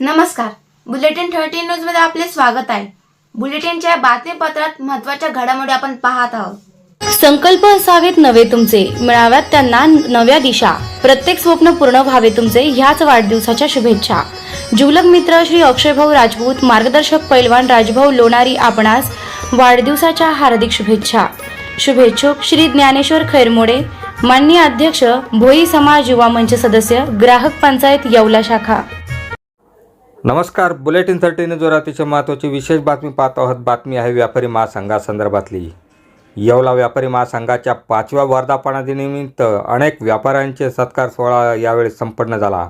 नमस्कार. Bulletin thirty न्यूजमध्ये आपले स्वागत आहे. बुलेटिनच्या बातमीपत्रात महत्त्वाच्या घडामोडी आपण पाहत आहोत. संकल्प असावेत नवे तुमचे मिळाव्यात त्यांना नव्या दिशा. प्रत्येक स्वप्न पूर्ण व्हावे तुमचे ह्याच वाढदिवसाच्या शुभेच्छा. जुलक मित्र श्री अक्षयभाऊ राजपूत मार्गदर्शक पैलवान राजभाऊ लोणारी आपणास वाढदिवसाच्या हार्दिक शुभेच्छा. शुभेच्छुक श्री ज्ञानेश्वर खैरमोडे माननीय अध्यक्ष भोई समाज युवा मंच सदस्य ग्राहक पंचायत येवला शाखा. नमस्कार. बुलेटिन थर्टीन जोर अतिशय महत्त्वाची विशेष बातमी पाहत आहोत बातमी आहे व्यापारी महासंघासंदर्भातली येवला व्यापारी महासंघाच्या पाचव्या वर्धापनादिनिमित्त अनेक व्यापाऱ्यांचे सत्कार सोहळा यावेळी संपन्न झाला.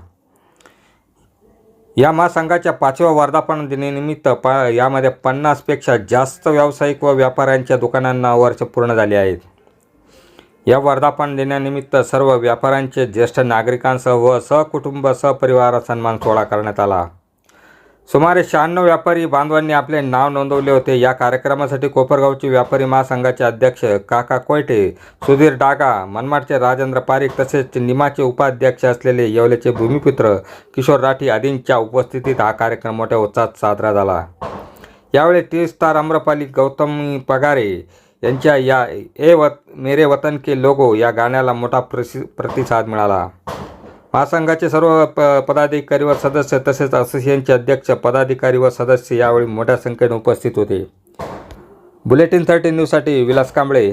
या महासंघाच्या पाचव्या वर्धापन दिनानिमित्त प यामध्ये पन्नासपेक्षा जास्त व्यावसायिक व व्यापाऱ्यांच्या दुकानांना वर्ष पूर्ण झाले आहेत. या वर्धापन दिनानिमित्त सर्व व्यापाऱ्यांचे ज्येष्ठ नागरिकांसह व सहकुटुंब सहपरिवार सन्मान सोहळा करण्यात आला. सुमारे शहाण्णव व्यापारी बांधवांनी आपले नाव नोंदवले होते. या कार्यक्रमासाठी कोपरगावचे व्यापारी महासंघाचे अध्यक्ष काका कोयटे सुधीर डागा मनमाडचे राजेंद्र पारिक तसेच निमाचे उपाध्यक्ष असलेले येवलेचे भूमिपुत्र किशोर राठी आदींच्या उपस्थितीत हा कार्यक्रम मोठ्या उत्साहात साजरा झाला. यावेळी टी स्टार आम्रपाली गौतम पगारे यांच्या या ए वत मेरे वतन के लोगो या गाण्याला मोठा प्रसि प्रतिसाद मिळाला. महासंघाचे सर्व प पदाधिकारी व सदस्य तसेच असोसिएशनचे अध्यक्ष पदाधिकारी व सदस्य यावेळी मोठ्या संख्येने उपस्थित होते. बुलेटिन थर्टी न्यूजसाठी विलास कांबळे.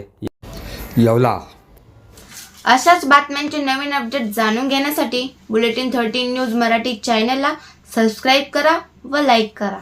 येवला. अशाच बातम्यांचे नवीन अपडेट जाणून घेण्यासाठी बुलेटिन थर्टी न्यूज मराठी चॅनलला सबस्क्राईब करा व लाईक करा.